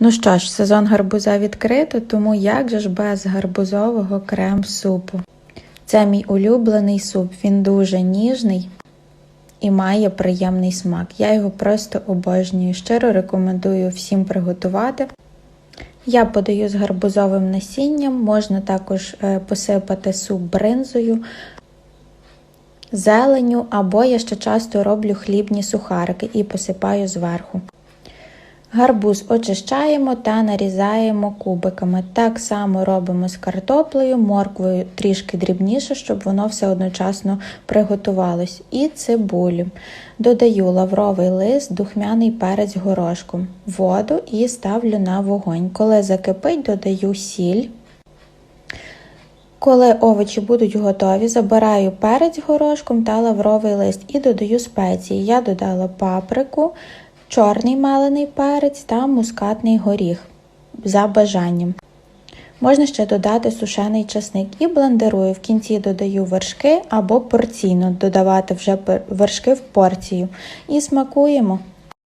Ну що ж, сезон гарбуза відкрито, тому як же ж без гарбузового крем-супу? Це мій улюблений суп, він дуже ніжний і має приємний смак. Я його просто обожнюю. Щиро рекомендую всім приготувати. Я подаю з гарбузовим насінням, можна також е, посипати суп бринзою, зеленю, або я ще часто роблю хлібні сухарики і посипаю зверху. Гарбуз очищаємо та нарізаємо кубиками. Так само робимо з картоплею, морквою трішки дрібніше, щоб воно все одночасно приготувалось. І цибулю. Додаю лавровий лист, духмяний перець горошком, воду і ставлю на вогонь. Коли закипить, додаю сіль. Коли овочі будуть готові, забираю перець горошком та лавровий лист і додаю спеції. Я додала паприку, чорний мелений перець та мускатний горіх за бажанням. Можна ще додати сушений часник і блендерую. В кінці додаю вершки або порційно додавати вже вершки в порцію. І смакуємо.